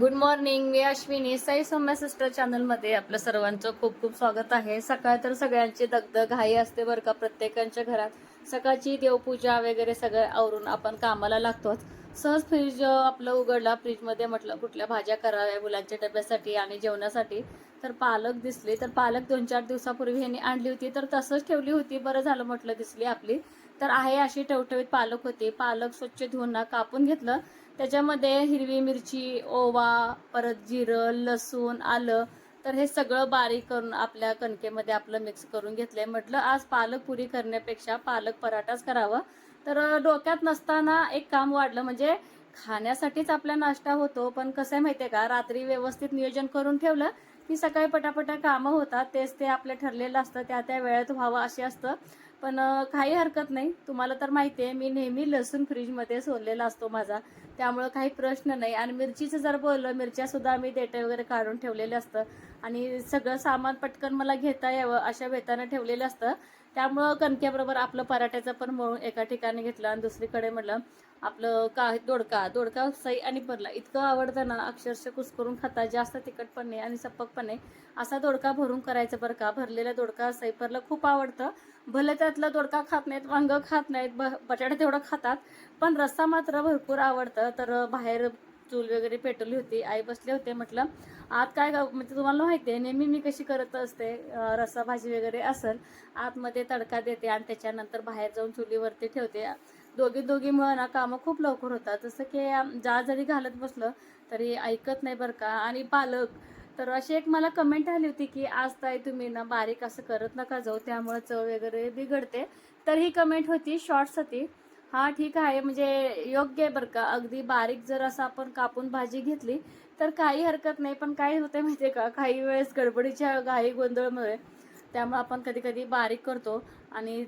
Good morning मी Ashwini. Sai Saumya sister चॅनलमध्ये आपलं सर्वांचं खूप खूप स्वागत आहे. सकाळ तर सगळ्यांची दगदग घाई असते बरं का प्रत्येकांच्या घरात. सकाळची देवपूजा वगैरे सगळं आवरून आपण कामाला लागतोच. सहज फ्रीज आपलं उघडला फ्रीजमध्ये म्हटलं कुठल्या भाज्या कराव्या मुलांच्या डब्यासाठी आणि जेवणासाठी. तर पालक दिसली तर पालक दोन चार दिवसापूर्वी ह्यांनी आणली होती तर तसंच ठेवली होती. बरं झालं म्हटलं दिसली आपली. तर आहे अशी टवटवीत पालक होती. पालक स्वच्छ धुवून ना कापून घेतलं. त्याच्यामध्ये हिरवी मिरची ओवा परत जिरं लसूण आलं तर हे सगळं बारीक करून आपल्या कणकेमध्ये आपलं मिक्स करून घेतलंय. म्हटलं आज पालक पुरी करण्यापेक्षा पालक पराठाच करावा. तर डोक्यात नसताना एक काम वाढलं म्हणजे खाण्यासाठीच आपला नाश्ता होतो पण कसं आहे माहितीये का? रात्री व्यवस्थित नियोजन करून ठेवलं की सकाळी पटापटा कामं होतात तेच ते आपलं ठरलेलं असतं त्या त्या वेळेत व्हावं असे असतं. पण काही हरकत नाही. तुम्हाला तर माहिती आहे मी नेहमी लसूण फ्रीजमध्ये सोडलेला असतो माझा. त्यामुळं काही प्रश्न नाही. आणि मिरचीचं जर बोललं मिरच्या सुद्धा मी देठे वगैरे काढून ठेवलेलं असतं. आणि सगळं सामान पटकन मला घेता यावं अशा बेतानं ठेवलेलं असतं. त्यामुळं कणक्याबरोबर आपलं पराठ्याचं पण मळून एका ठिकाणी घेतलं आणि दुसरीकडे म्हटलं आपलं का दोडका दोडका सई आणि भरला इतकं आवडतं ना अक्षरशः कुसकरून खाता जास्त तिखट पण नाही आणि सपक पण नाही असा दोडका भरून करायचं बरं का? भरलेला दोडका सई भरला खूप आवडतं. भले त्यातला दोडका खात नाहीत वांग खात नाहीत ब बटाटा तेवढं खातात पण रस्सा मात्र भरपूर आवडतं. तर बाहेर चूल वगैरे पेटवली होती आई बसले होते म्हटलं आत काय म्हणजे तुम्हाला माहिती आहे नेहमी मी कशी करत असते रस्सा भाजी वगैरे असेल आतमध्ये तडका देते आणि त्याच्यानंतर बाहेर जाऊन चुलीवरती ठेवते. दोघी दोघी ना कामं खूप लवकर होतात. जसं की जा जरी घालत बसलं तरी ऐकत नाही बरं का. आणि पालक तर अशी एक मला कमेंट आली होती की आज ताई तुम्ही ना बारीक असं करत नका जाऊ त्यामुळे चव वगैरे बिघडते. तर ही कमेंट होती शॉर्ट्स होती. हा ठीक आहे. म्हणजे योग्य आहे बरं का. अगदी बारीक जर असं आपण कापून भाजी घेतली तर काही हरकत नाही. पण काय होते माहितीये का? काही वेळेस गडबडीच्या घाई गोंधळमुळे त्यामुळे आपण कधी कधी बारीक करतो. आणि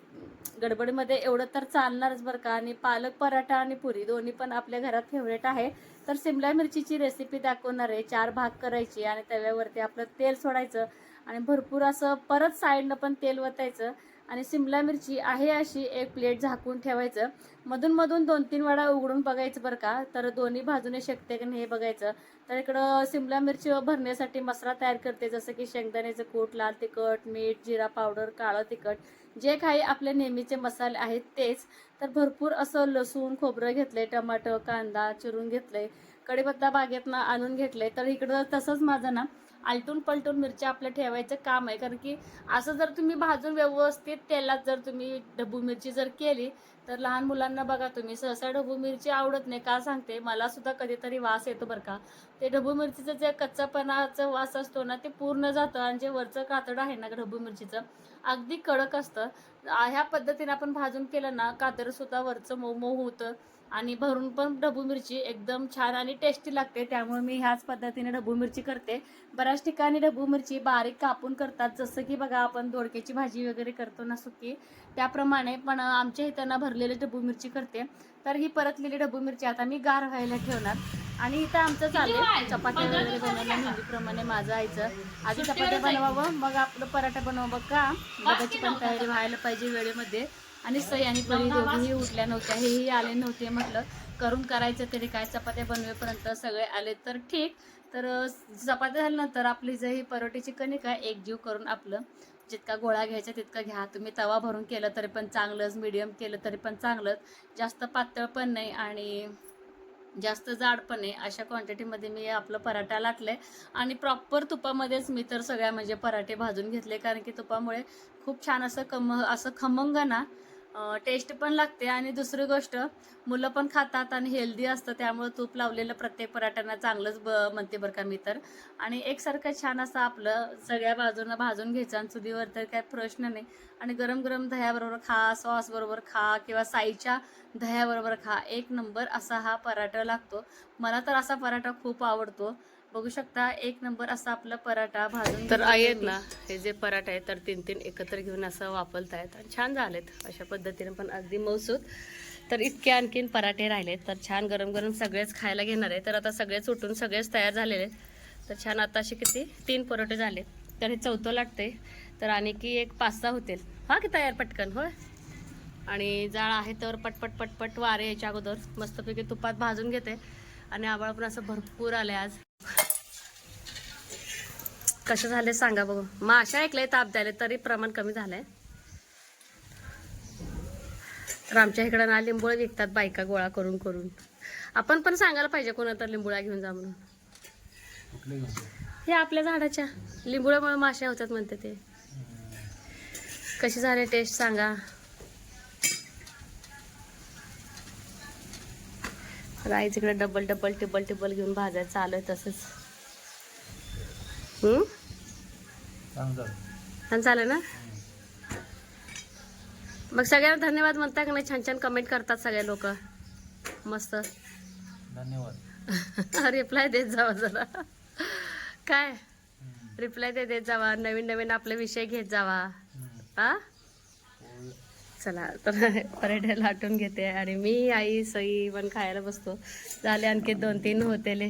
गडबडीमध्ये एवढं तर चालणारच बरं का. आणि पालक पराठा आणि पुरी दोन्ही पण आपल्या घरात फेवरेट आहे. तर सिमला मिरचीची रेसिपी दाखवणार आहे. चार भाग करायची आणि तव्यावरती आपलं तेल सोडायचं. आणि भरपूर असं परत साईडनं पण तेल वतायचं. आणि सिमला मिरची आहे अशी एक प्लेट झाकून ठेवायचं. मधून मधून दोन तीन वेळा उघडून बघायचं बरं का. तर दोन्ही बाजूने शकते की नाही हे बघायचं. तर इकडं सिमला मिरची भरण्यासाठी मसाला तयार करते. जसं की शेंगदाण्याचं कूट लाल तिखट मीठ जिरा पावडर काळं तिखट जे काही आपले नेहमीचे मसाले आहेत तेच. तर भरपूर असं लसूण खोबरं घेतलंय टमाटर कांदा चिरून घेतलंय कढीपत्ता बागेतनं आणून घेतलंय. तर इकडं तसंच माझं ना आलटून पलटून मिरच्या आपलं ठेवायचं काम आहे. कारण की असं जर तुम्ही भाजून व्यवस्थित तेलात जर तुम्ही ढबू मिरची जर केली तर लहान मुलांना बघा तुम्ही सहसा ढबू मिरची आवडत नाही. का सांगते? मला सुद्धा कधीतरी वास येतो बरं का. ते ढबू मिरचीचं जे कच्चापणाचं वास असतो ना ते पूर्ण जातं आणि जे वरचं कातडं आहे ना ढबू मिरचीचं अगदी कडक असतं. ह्या पद्धतीने आपण भाजून केलं ना कातडं सुद्धा वरचं मऊ मऊ होतं. आणि भरून पण ढबू मिरची एकदम छान आणि टेस्टी लागते. त्यामुळे मी ह्याच पद्धतीने ढबू मिरची करते. बऱ्याच ठिकाणी ढबू मिरची बारीक कापून करतात. जसं की बघा आपण दोडक्याची भाजी वगैरे करतो ना सुकी त्याप्रमाणे पण आमच्या इथं ना भरलेली ढबू मिरची करते. तर ही परतलेली ढबू मिरची आता मी गार व्हायला ठेवणार. आणि इथं आमचं चाललंय. चपात्या वगैरे बनवणं नेहमीप्रमाणे माझं आईचं. आधी चपात्या बनवावं मग आपलं पराठा बनवावं का डब्याची पण तयारी व्हायला पाहिजे वेळेमध्ये. आणि सई आणि परी दोघीही उठल्या नव्हत्या हेही आले नव्हते म्हटलं करून करायचं तरी काय चपात्या बनवेपर्यंत सगळे आले तर ठीक. तर चपात्या झाल्यानंतर आपली जे ही परोटीची कणिक आहे एकजीव करून आपलं जितका गोळा घ्यायचा तितका घ्या. तुम्ही तवा भरून केलं तरी पण चांगलंच मिडियम केलं तरी पण चांगलंच. जास्त पातळ पण नाही आणि जास्त जाड पण आहे अशा क्वांटिटीमध्ये मी आपलं पराठा लाटलं आहे आणि प्रॉपर तुपामध्येच मी तर सगळ्या म्हणजे पराठे भाजून घेतले. कारण की तुपामुळे खूप छान असं कम असं खमंग ना टेस्ट पण लागते आणि दुसरी गोष्ट मुलं पण खातात आणि हेल्दी असतं त्यामुळे तूप लावलेलं प्रत्येक पराठ्यांना चांगलंच ब म्हणते बरं का मी तर. आणि एकसारखं छान असं आपलं सगळ्या बाजूनं भाजून घ्यायचं आणि चुलीवर तर काय प्रश्न नाही. आणि गरम गरम दह्याबरोबर खा सॉसबरोबर खा किंवा साईच्या दह्याबरोबर खा. एक नंबर असा हा पराठा लागतो. मला तर असा पराठा खूप आवडतो. बघू शकता एक नंबर असा आपला पराठा भाजून तर आहेत ना हे जे पराठा आहे तर तीन तीन एकत्र घेऊन असं वापरतायत. आणि छान झालेत अशा पद्धतीने पण अगदी मौसूद तर इतके आणखीन पराठे राहिलेत तर छान गरम गरम सगळेच खायला घेणार आहे. तर आता सगळेच उठून सगळेच तयार झालेले आहेत. तर छान आता असे किती? तीन परोठे झाले. तर हे चौथं लागते तर आणि की एक पाच सहा होतील. हा की तयार पटकन होय? आणि जाळ आहे तर पटपट पटपट वारे याच्या अगोदर. मस्तपैकी तुपात भाजून घेते. आणि आवाळ पण असं भरपूर आले आज. कसं झालंय सांगा बघू. माशा ऐकलंय ताप द्यायला तरी प्रमाण कमी झालंय. तर आमच्या इकडं ना लिंबोळ विकतात बायका गोळा करून करून. आपण पण सांगायला पाहिजे कोणा तर लिंबुळा घेऊन जा म्हणून. हे आपल्या झाडाच्या. लिंबुळामुळे माशा होतात म्हणते ते. कशी झाले टेस्ट सांगा. राईच इकडे डबल डबल टिबल टिबल घेऊन भाजायचं चालू आहे तसंच. छान चालेल ना? मग सगळ्यांना धन्यवाद म्हणता का नाही? छान छान कमेंट करतात सगळे लोक. मस्त. धन्यवाद. रिप्लाय देत जावा जरा. काय. रिप्लाय देत जावा. नवीन नवीन आपले विषय घेत जावा. हा. चला तर पराठे लाटून घेते आणि मी आई सई पण खायला बसतो. झाले आणखी दोन तीन होतेले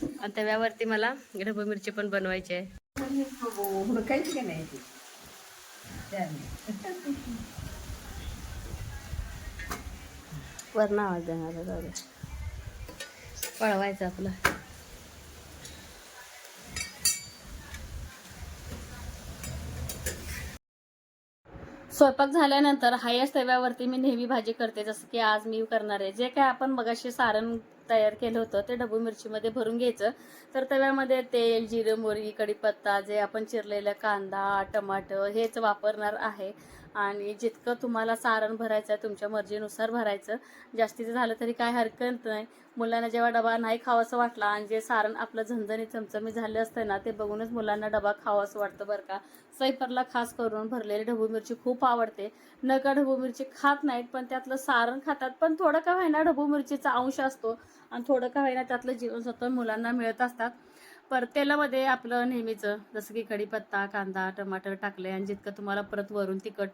आणि तव्यावरती मला ढबू मिरची पण बनवायची आहे. वरण आवाज देणार जाऊ पळवायचं आपलं. स्वयंपाक झाल्यानंतर हायस्ट तव्यावरती मी नेहमी भाजी करते जसं की आज मी करणार आहे. जे काय आपण मगाशी सारण तयार केलं होतं ते डबू मिरचीमध्ये भरून घ्यायचं. तर तव्यामध्ये तेल जिरं मोरी कढीपत्ता जे आपण चिरलेलं कांदा टमाटर हेच वापरणार आहे. आणि जितकं तुम्हाला सारण भरायचं आहे तुमच्या मर्जीनुसार भरायचं. जास्तीचं झालं तरी काय हरकत नाही. मुलांना जेव्हा डबा नाही खावासं वाटला आणि जे सारण आपलं झणझणीत चमचमी झालं असतं ना ते बघूनच मुलांना डबा खावासं वाटतं बरं का. स्वयंपाकला खास करून भरलेली ढबू मिरची खूप आवडते. न का ढबू मिरची खात नाहीत पण त्यातलं सारण खातात पण थोडं का होईना ढबू मिरचीचा अंश असतो. आणि थोडं का होईना त्यातलं जीवनसत्व मुलांना मिळत असतात. पर तेलामध्ये आपलं नेहमीचं जसं की कढीपत्ता कांदा टमाटर टाकले आणि जितकं तुम्हाला परत वरून तिखट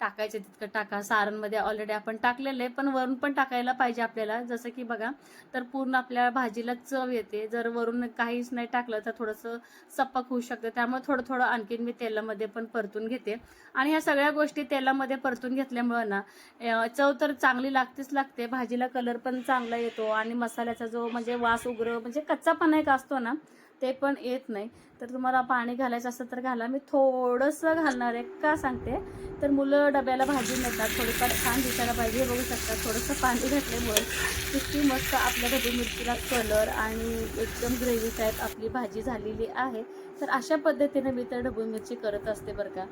टाकायचं तितकं टाका. सारणमध्ये ऑलरेडी आपण टाकलेलं आहे पण वरून पण टाकायला पाहिजे आपल्याला. जसं की बघा तर पूर्ण आपल्या भाजीला चव येते. जर वरून काहीच नाही टाकलं तर थोडंसं सप्पक होऊ शकतं. त्यामुळे थोडं थोडं आणखीन मी तेलामध्ये पण परतून घेते. आणि ह्या सगळ्या गोष्टी तेलामध्ये परतून घेतल्यामुळं ना चव तर चांगली लागतेच लागते. भाजीला कलर पण चांगला येतो आणि मसाल्याचा जो म्हणजे वास उग्र म्हणजे कच्चापणा एक असतो ना ते पण येत नाही. तर तुम्हाला पाणी घालायचं असतं तर घाला. मी थोडंसं घालणार आहे. का सांगते? तर मुलं डब्याला भाजी नेतात. थोडीफार छान दिसायला पाहिजे. बघू शकता थोडंसं पाणी घातल्यामुळे किती मस्त आपल्या ढबू मिरचीला कलर आणि एकदम ग्रेव्ही टाईप आपली भाजी झालेली आहे. तर अशा पद्धतीने मी तर ढबू मिरची करत असते बरं का.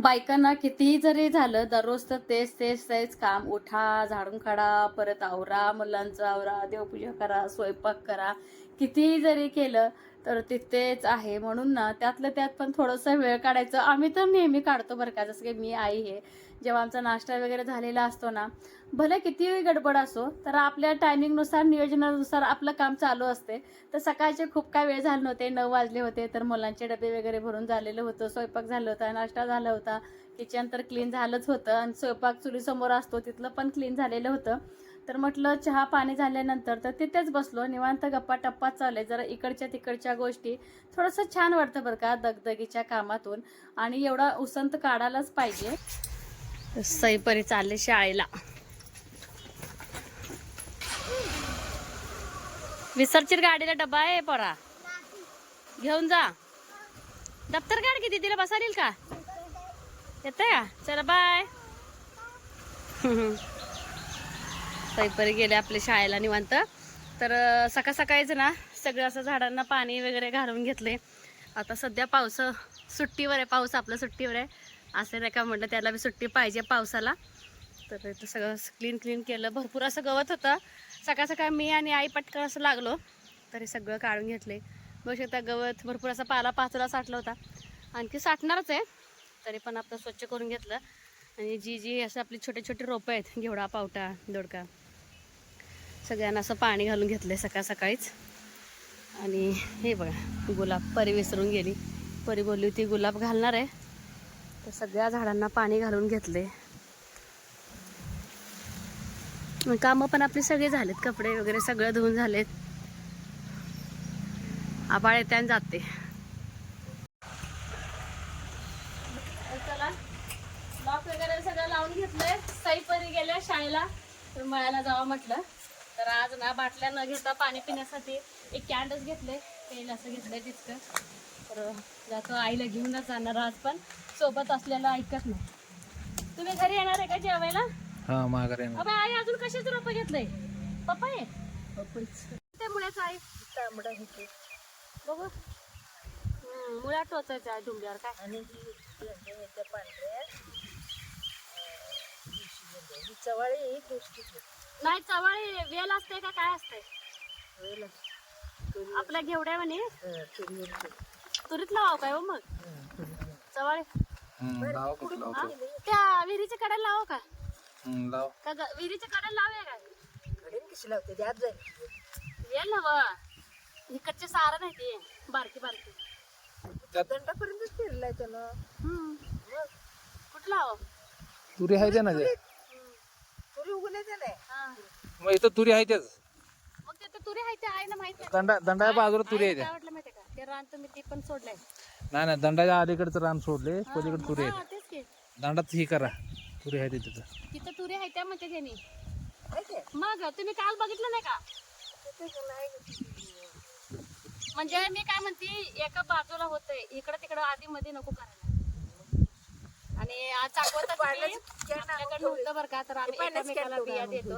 बायकांना कितीही जरी झालं दररोज तर तेच तेच तेच काम. उठा झाडून काढा परत आवरा मुलांचा आवरा देवपूजा करा स्वयंपाक करा. कितीही जरी केलं तर तिथेच आहे. म्हणून ना त्यातलं त्यात पण थोडंसं वेळ काढायचं. आम्ही तर नेहमी काढतो बरं का जसं की मी आई हे. जेव्हा आमचा नाश्ता वगैरे झालेला असतो ना भले कितीही गडबड असो तर आपल्या टायमिंगनुसार नियोजनानुसार आपलं काम चालू असते. तर सकाळचे खूप काय वेळ झाले नव्हते. नऊ वाजले होते तर मुलांचे डबे वगैरे भरून झालेलं होतं. स्वयंपाक झालं होता नाश्ता झाला होता. किचन तर क्लीन झालंच होतं. आणि स्वयंपाक चुलीसमोर असतो तिथलं पण क्लीन झालेलं होतं. तर म्हटलं चहा पाणी झाल्यानंतर तर तिथेच बसलो. निवांत गप्पा टप्पा चालले. जरा इकडच्या तिकडच्या गोष्टी थोडंसं छान वाटतं बरं का दगदगीच्या कामातून. आणि एवढा उसंत काढायलाच पाहिजे. सईपरी चालले शाळेला. विसरचीर गाडीला डबा आहे परा. घेऊन जा. दप्तर गाड किती तिला बसा का? येतंय का? चला बाय सैपरी गेले आपल्या शाळेला निवांत. तर सकाळ सकाळीच ना सगळं असं झाडांना पाणी वगैरे घालून घेतले. आता सध्या पावस सुट्टीवर आहे पाऊस आपलं सुट्टीवर आहे. असं नाही का म्हटलं त्याला बी सुट्टी पाहिजे पावसाला. तर इथं सगळं क्लीन क्लीन केलं. भरपूर असं गवत होतं. सकाळ सकाळ मी आणि आई पटकन असं लागलो. तरी सगळं काढून घेतले. बघू शकता गवत भरपूर असा पाला पाचोळा साठला होता. आणखी साठणारच आहे. तरी पण आपलं स्वच्छ करून घेतलं. आणि जी जी असं आपली छोटे छोटे रोपं आहेत घेवडा पावटा दोडका सगळ्यांना असं पाणी घालून घेतलं सकाळ सकाळीच. आणि हे बघा गुलाब परी विसरून गेली. परी बोलली होती गुलाब घालणार आहे. तर सगळ्या झाडांना पाणी घालून घेतले कामं पण आपली सगळे झालेत कपडे वगैरे सगळं धुवून झालेत. आबाळ येते आणि जाते. चला लॉक वगैरे सगळं लावून घेतलंय. साईपरी गेल्या शाळेला तर मळ्याला जावं म्हटलं. तर आज ना बाटल्या न घेता पाणी पिण्यासाठी एक कॅन्डच घेतले. तेल असं घेतलंय तितकं. तर जातो आईला घेऊनच जाणार आज पण. सोबत असलेलं ऐकत नाही. तुम्ही घरी येणार आहे का जेवायला? हा माघारी अबे आई अजून कशाच रोप घेतलंय? पप्पा आहे ते मुळ्याचं आहे तांबडा होते बघू. हम्म, मुळा टोचायचं आहे डुंब्यावर काय? आणि ही भेंड्या येत्या पांढऱ्या. अं, दिवशी भेंड्या. ही चवाळी गोष्टी नाही चवळी वेल असते का काय असते? आपल्या घेवड्या म्हणे. तुरीत लावाव काय हो मग? चवळी. लाव त्या विहिरीच्या कडेला लावा का? लाव. का विहिरीच्या कडेला लावूया काय? घडीन कशी लावते? त्यात जाईल. येईल ना व. इकडचे सारं नाही ते. बारकी बारकी. त्यात दंडापर्यंतच फिरलाय त्यानं. हम्म. मग? कुठं लाव तुरी आहे ना तुरी हा. मग इथं तुरी आहे त्याच. मग ते तर तुरी आहे ते आहे ना माहीत नाही. दंडा दंडाच्या बाजूला तुरी आहे काय वाटलं माहितीये का? ते रान तुम्ही ते पण सोडलंय. नाही नाही दंडाच्या अलीकडचं रान सोडले पलीकडे तुरी हा आहे. तेच की. दंडात ही करा. तुरी आहे ते तिथं. तिथं तुरी आहे त्या म्हणते त्यांनी. आहे? मग तुम्ही काल बघितलं नाही का? म्हणजे मी काय म्हणते एका बाजूला होतंय. इकडं तिकडं आधी मध्ये नको करायला आणि आज चाकवत आपल्याकडनं होतं बरं का तर आम्ही एकमेकाला बिया देतो.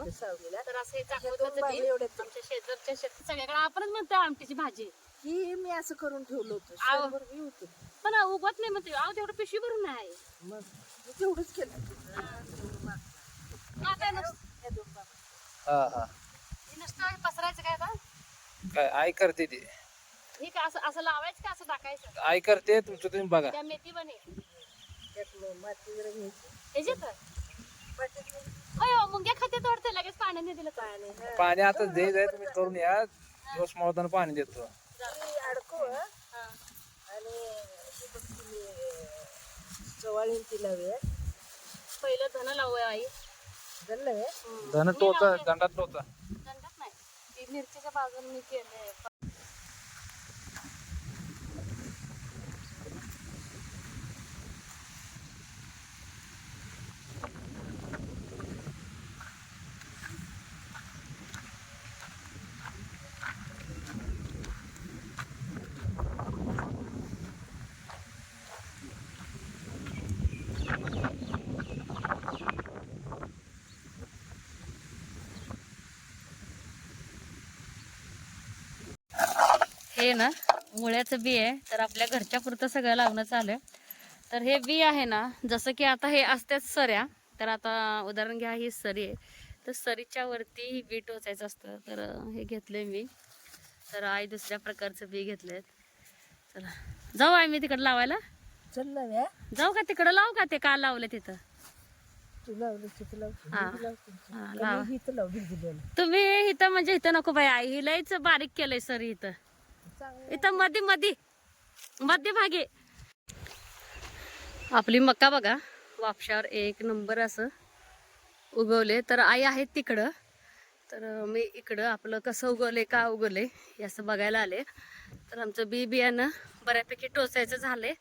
तर असं हे चाकवताचं बी आमच्या शेजारच्या शेत सगळ्याकडे आपणच म्हणतो आमटीची भाजी. ही मी असं करून ठेवलं होतं. आव. शंभर बी होते. पण उगवत नाही म्हणते अहो तेवढं पिशवी भरून नाही मग मी तेवढंच केलं. आता नुसतं हा हा. हे नुसतं हे पसरायचं काय आता? काय आई करते ते. हे का असं असं लावायचं का असं टाकायचं? आई करते तुमचं तुम्ही बघा. त्या मेथी बने त्यात मग माती जरा घ्यायची. ह्याच्यात? मातीत घ्यायची. अयो मुंग्या खाते तोडते लगेच पाण्याने दिलं हा, पाणी आता दे जाय तुम्ही करून या दिवस मळताना पाणी देतो. ती अडकव हं. हा. आणि बघ अं, ती लावूया पहिलं धन लावूया आई. जणलं धन टोचा दंडात टोचा. दंडात नाही. ती मिरचीच्या बाजूला मी केलंय. हे ना मुळ्याचं बी आहे. तर आपल्या घरच्या पुरतं सगळं लावणं चालू तर हे बी आहे ना जसं की आता हे असतेच सऱ्या. तर आता उदाहरण घ्या ही सरी आहे. तर सरीच्या वरती ही बी टोचायचं असतं. तर हे घेतलंय मी. तर आई दुसऱ्या प्रकारचं बी घेतलंय चला जाऊ आहे मी तिकडं लावायला. जाऊ का तिकडं? लावू का ते? का लावलं तिथं. तुम्ही इथं म्हणजे इथं नको बाई आई. ही लईच बारीक केलंय सरी इथं. इथं मध्ये मध्ये मागे आपली मका बघा. वापशावर एक नंबर असं उगवले. तर आई आहेत तिकडं. तर मी इकडं आपलं कसं उगवले का उगवले याचं असं बघायला आले. तर आमचं बी बियाणं बऱ्यापैकी टोचायचं झाले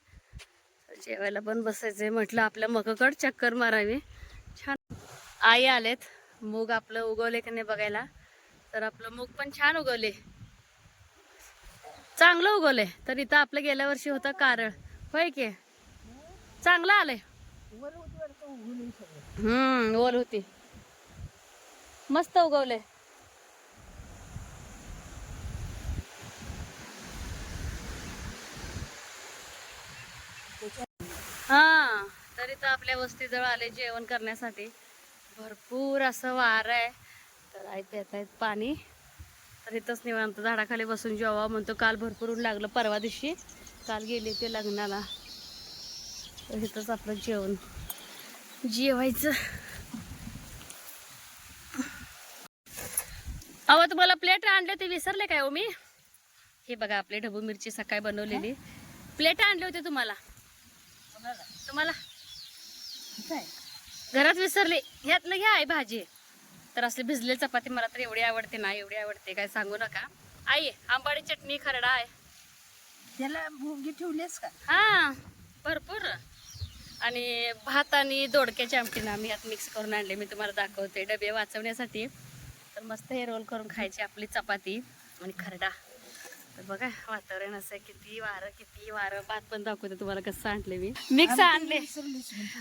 जेवायला पण बसायचंय. म्हटलं आपल्या मकाकड चक्कर मारावी. छान. आई आलेत. मूग आपलं उगवले का नाही बघायला. तर आपलं मूग पण छान उगवले. चांगलं उगवलंय. तर इथं आपलं गेल्या वर्षी होतं कारळ. होय की? चांगलं आलंय. हम्म ओल होती. मस्त उगवले हा तरी तर आपल्या वस्तीजवळ आले जेवण करण्यासाठी. भरपूर असं वार आहे. तर ऐकत आहेत पाणी. तर इथंच निवांत झाडाखाली बसून जेव्हा म्हणतो. काल भरपूर ऊन लागलं परवा दिवशी. काल गेले ते लग्नाला. तर इथंच आपलं जेवण. जेवायचं. अहो तुम्हाला प्लेट आणले ते विसरले काय हो मी? हे बघा आपली ढबू मिरची सकाळी बनवलेली. प्लेट आणले होते तुम्हाला? तुम्हाला? काय घरात विसरली. ह्यातलं घ्या आई भाजी. तर असली भिजलेली चपाती मला तर एवढी आवडते ना एवढी आवडते काय सांगू नका. आई आंबाडी चटणी खरडा आहे. त्याला मुंगी ठेवलीस का? हा भरपूर. आणि भात आणि दोडक्याची आमटी ना मी यात मिक्स करून आणले मी तुम्हाला दाखवते. डबे वाचवण्यासाठी. तर मस्त हे रोल करून खायची आपली चपाती आणि खरडा. तर बघा वातावरण असं आहे, किती वारं किती वारं. भात पण दाखवते तुम्हाला कसं आणले मी. मिक्स आणले.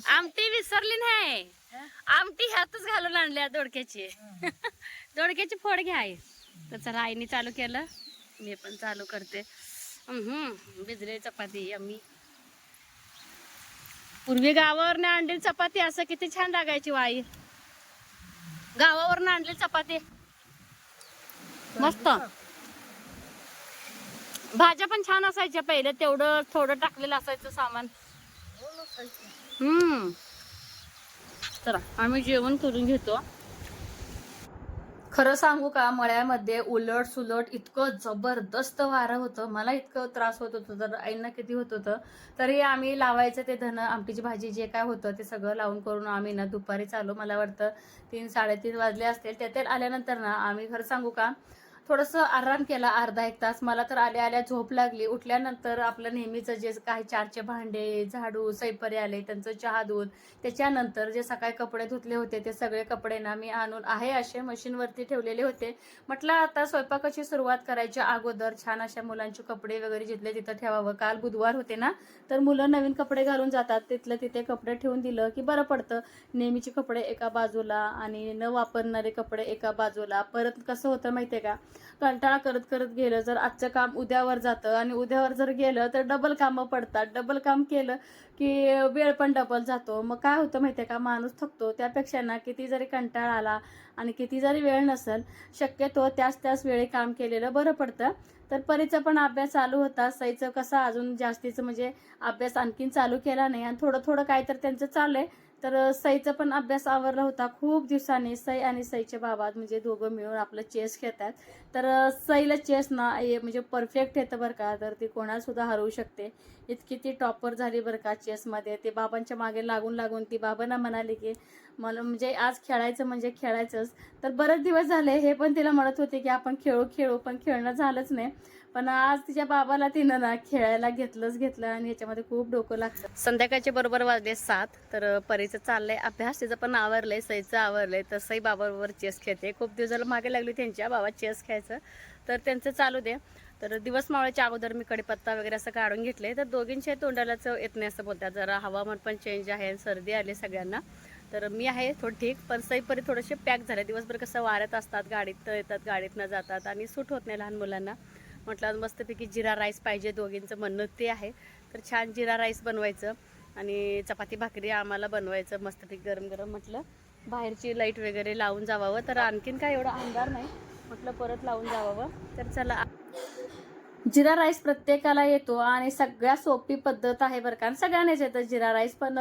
आमटी विसरली नाही. आमटी ह्यातच घालून आणल्या दोडक्याची. दोडक्याची फोड घ्या आई. तर चला आईने चालू केलं. मी पण चालू करते. हम्म भिजले चपाती आम्ही पूर्वी गावावरनं आणलेली चपाती असं किती छान लागायची वाई गावावरनं आणलेली चपाती. मस्त. भाज्या पण छान असायच्या पहिले. तेवढं थोडं टाकलेलं असायचं सामान. हम्म. चला आम्ही जेवण करून घेतो. खरं सांगू का मळ्यामध्ये उलट सुलट इतकं जबरदस्त वारं होतं. मला इतकं त्रास होत होतं तर आईंना किती होत होतं तरी आम्ही लावायचं ते धन आमटीची भाजी जे काय होतं ते सगळं लावून करून आम्ही ना दुपारी चालू. मला वाटतं तीन साडेतीन वाजले असतील. त्यात आल्यानंतर ना आम्ही खरं सांगू का थोडंसं आराम केला अर्धा एक तास. मला तर आल्या आल्या झोप लागली. उठल्यानंतर आपलं नेहमीचं जे काही चारचे भांडे झाडू सैपरे आले त्यांचं चहा दूध त्याच्यानंतर जे सकाळी कपडे धुतले होते ते सगळे कपडे ना मी आणून आहे असे मशीनवरती ठेवलेले होते. म्हटलं आता स्वयंपाकाची सुरुवात करायच्या अगोदर. छान अशा मुलांचे कपडे वगैरे जिथले तिथं ठेवावं. काल बुधवार होते ना तर मुलं नवीन कपडे घालून जातात. तिथलं तिथे कपडे ठेवून दिलं की बरं पडतं. नेहमीचे कपडे एका बाजूला आणि न वापरणारे कपडे एका बाजूला. परत कसं होतं माहितीये का? कंटाळा करत करत गेलं जर आजचं काम उद्यावर जातं आणि उद्यावर जर गेलं तर डबल कामं पडतात. डबल काम केलं की वेळ पण डबल जातो. मग काय होतं माहितीये का? माणूस थकतो. त्यापेक्षा ना किती जरी कंटाळा आला आणि किती जरी वेळ नसेल शक्यतो त्याच त्याच वेळी काम केलेलं बरं पडतं. तर परीचा पण अभ्यास चालू होता. सईचं कसं अजून जास्तीचं म्हणजे अभ्यास आणखीन चालू केला नाही आणि थोडं थोडं काय तर त्यांचं चाललंय तर सईचा पण अभ्यास आवरला होता खूप दिवसांनी. सई आणि सईचे बाबा म्हणजे दोघं मिळून आपलं चेस खेळतात. तर सईला चेस ना म्हणजे परफेक्ट येतं बरं का. तर ती कोणालासुद्धा हरवू शकते. इतकी ती टॉपर झाली बरं का चेसमध्ये ते बाबांच्या मागे लागून लागून ती बाबांना म्हणाली की मला म्हणजे आज खेळायचं म्हणजे खेळायचंच. तर बरेच दिवस झाले. हे पण तिला म्हणत होते की आपण खेळू खेळू पण खेळणं झालंच नाही. पण आज तिच्या बाबाला तिनं ना खेळायला घेतलंच घेतलं आणि ह्याच्यामध्ये खूप डोकं लागतं. संध्याकाळचे बरोबर वाजले सात तर परीचं चाललंय अभ्यास. तिचं पण आवरलंय सईचं आवरलंय. तर सई बाबाबरोबर चेस खेळते. खूप दिवसाला मागे लागली त्यांच्या बाबा चेस खेळायचं. तर त्यांचं चालू दे. तर दिवस मावळ्याच्या अगोदर मी कडीपत्ता वगैरे असं काढून घेतले. तर दोघींच्या तोंडाला चव येत नाही असं बोलतात. जरा हवामान पण चेंज आहे आणि सर्दी आली सगळ्यांना. तर मी आहे थोडं ठीक पण सईपरी थोडेसे पॅक झाले. दिवसभर कसं वाऱ्यात असतात गाडीत येतात गाडीतनं जातात आणि सूट होत नाही लहान मुलांना. म्हटलं आज मस्तपैकी जिरा राईस पाहिजे दोघींचं म्हणणं ते आहे. तर छान जिरा राईस बनवायचं आणि चपाती भाकरी आम्हाला बनवायचं मस्तपैकी गरम गरम म्हटलं. बाहेरची लाइट वगैरे लावून जावावं. तर आणखीन काय एवढा अंधार नाही. म्हटलं परत लावून जावावं. तर चला जिरा राईस प्रत्येकाला येतो आणि सगळ्या सोपी पद्धत आहे बरं का. आणि सगळ्यांनाच येतं जिरा राईस. पण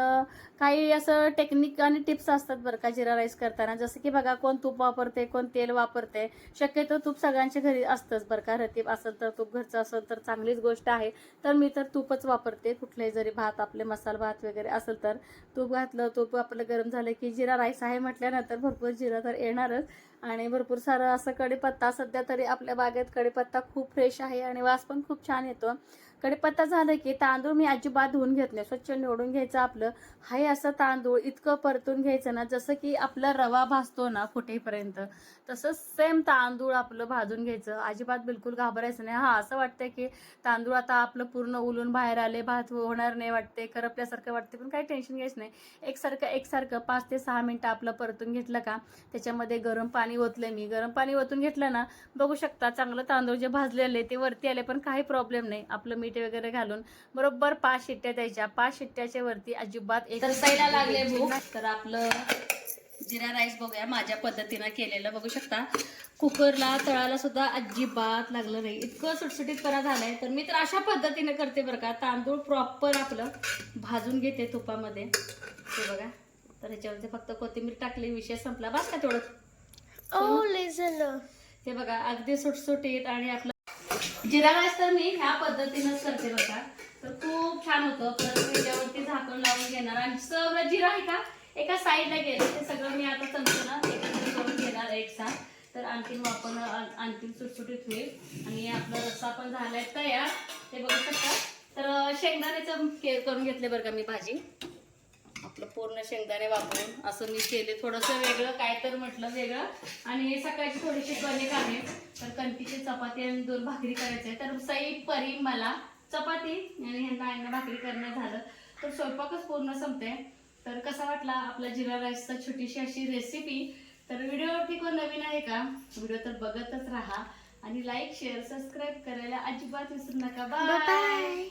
काही असं टेक्निक आणि टिप्स असतात बरं का जिरा राईस करताना. जसं की बघा कोण तूप वापरते कोण तेल वापरते. शक्यतो तूप सगळ्यांच्या घरी असतंच बरं का. रतीप असेल तर तूप घरचं असेल तर चांगलीच गोष्ट आहे. तर मी तर तूपच वापरते. कुठलेही जरी भात आपले मसाला भात वगैरे असेल तर तूप घातलं तूप आपलं गरम झालं की जिरा राईस आहे म्हटल्यानंतर भरपूर जिरा तर येणारच. आणि भरपूर सारं असं कढीपत्ता सध्या तरी आपल्या बागेत कडीपत्ता खूप फ्रेश आहे आणि वास पण खूप छान येतो. कडीपत्ता झालं की तांदूळ मी अजिबात धुवून घेत नाही. स्वच्छ निवडून घ्यायचं आपलं. हाय असं तांदूळ इतकं परतून घ्यायचं ना जसं की आपला रवा भाजतो ना फुटेपर्यंत तसंच सेम तांदूळ आपलं भाजून घ्यायचं. अजिबात बिलकुल घाबरायचं नाही. हा असं वाटतंय की तांदूळ आता आपलं पूर्ण उलून बाहेर आले भात होणार नाही वाटते करपल्यासारखं वाटते पण काही टेन्शन घ्यायचं नाही. एकसारखं एकसारखं पाच ते सहा मिनटं आपलं परतून घेतलं का त्याच्यामध्ये गरम पाणी ओतलं मी. गरम पाणी ओतून घेतलं ना बघू शकता चांगलं तांदूळ जे भाजलेले ते वरती आले पण काही प्रॉब्लेम नाही. आपलं मीठ वगैरे घालून बरोबर पाच शिट्ट्या द्यायच्या. पाच शिट्ट्याच्या वरती अजिबात एक तर लागले भूक. तर आपलं जिरा राईस बघूया. माझ्या पद्धतीनं केलेलं बघू शकता. कुकरला तळाला सुद्धा अजिबात लागलं नाही. इतकं सुटसुटीतपणा झालाय. तर मी तर अशा पद्धतीने करते बरं का. तांदूळ प्रॉपर आपलं भाजून घेते तुपामध्ये. ते बघा. तर ह्याच्यावरती फक्त कोथिंबीर टाकली विषय संपला. बस का तेवढं? झालं हे बघा अगदी सुटसुटीत आणि आपलं जिरा राईस तर मी ह्या पद्धतीनंच करते बघा. तर खूप छान होतं. परत त्याच्यावरती झाकण लावून घेणार. आणि सगळं जिरा आहे का? एका साईडला गेलं. ते सगळं मी आता चमचना एकत्र करून घेणार एक साथ. तर आणखीन वापर आणखीन सुटसुटीत होईल. आणि आपला रस्सा पण झालाय तयार. ते बघू शकता. तर शेंगदाण्याचं केअर करून घेतले बरं का मी भाजी. म्हटलं पूर्ण शेंगदाणे वापरून असं मी केले. थोडंसं वेगळं काय तर म्हटलं वेगळं. आणि हे सकाळची थोडीशी कणिक आहे. तर कणकीची चपाती आणि दोन भाकरी करायचे तर सई परी मला चपाती आणि ह्यांना आईंना भाकरी करणं झालं. तर स्वयंपाकच पूर्ण संपते. तर कसा वाटला आपला जिरा राईसचा छोटीशी अशी रेसिपी तर व्हिडिओवरती कोण नवीन आहे का? व्हिडिओ तर बघतच राहा. आणि लाईक शेअर सबस्क्राईब करायला अजिबात विसरू नका. बाय